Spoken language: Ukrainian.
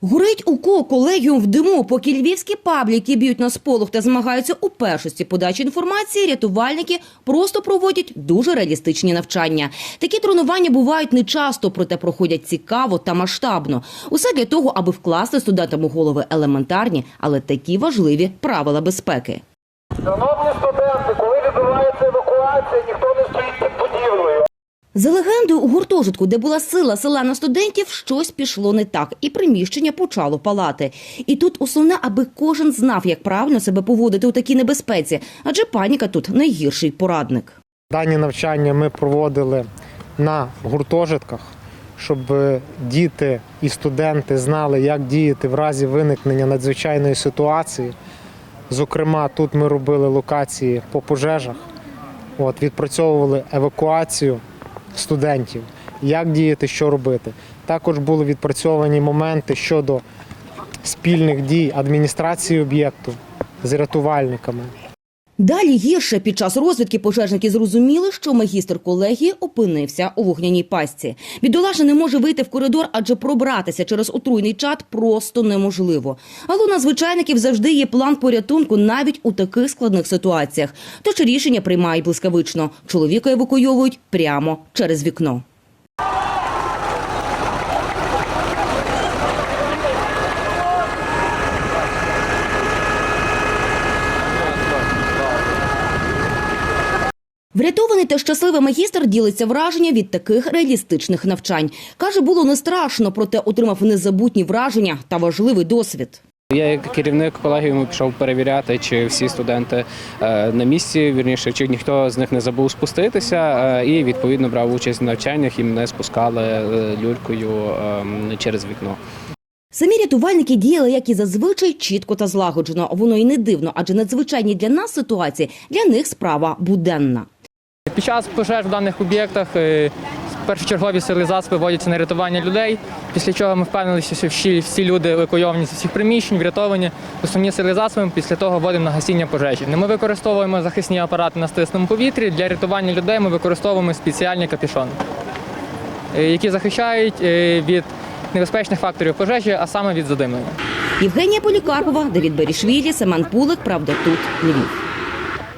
Горить у ко колегіум в диму, поки львівські пабліки б'ють на сполох та змагаються у першості подачі інформації, рятувальники просто проводять дуже реалістичні навчання. Такі тренування бувають не часто, проте проходять цікаво та масштабно. Усе для того, аби вкласти студентам у голови елементарні, але такі важливі правила безпеки. Шановні студенти, коли відбувається евакуація, ніхто не стоїть під будівлею. За легендою, у гуртожитку, де була сила села на студентів, щось пішло не так, і приміщення почало палати. І тут основне, аби кожен знав, як правильно себе поводити у такій небезпеці, адже паніка тут найгірший порадник. Дані навчання ми проводили на гуртожитках, щоб діти і студенти знали, як діяти в разі виникнення надзвичайної ситуації. Зокрема, тут ми робили локації по пожежах, от, відпрацьовували евакуацію студентів, як діяти, що робити. Також були відпрацьовані моменти щодо спільних дій адміністрації об'єкту з рятувальниками. Далі гірше під час розвідки пожежники зрозуміли, що магістр колегії опинився у вогняній пастці. Бідолаша не може вийти в коридор, адже пробратися через отруйний чат просто неможливо. Але у надзвичайників завжди є план порятунку навіть у таких складних ситуаціях. Тож рішення приймають блискавично. Чоловіка евакуйовують прямо через вікно. Врятований та щасливий магістр ділиться враження від таких реалістичних навчань. Каже, було не страшно, проте отримав незабутні враження та важливий досвід. Я як керівник колегіуму пішов перевіряти, чи всі студенти е, на місці, вірніше, чи ніхто з них не забув спуститися, е, і відповідно брав участь в навчаннях і мене спускали е, люлькою е, через вікно. Самі рятувальники діяли, як і зазвичай, чітко та злагоджено. Воно і не дивно, адже надзвичайні для нас ситуації для них справа буденна. Під час пожеж в даних об'єктах е, першочергові сили засоби вводяться на рятування людей, після чого ми впевнилися, що всі, всі люди евакуйовані з всіх приміщень, врятовані. Основні сили засоби після того вводимо на гасіння пожежі. Ми використовуємо захисні апарати на стисному повітрі. Для рятування людей ми використовуємо спеціальні капюшони, е, які захищають е, від небезпечних факторів пожежі, а саме від задимлення. Євгенія Полікарпова, Давід Берішвілі, Семен Пулик. Правда, тут Львів.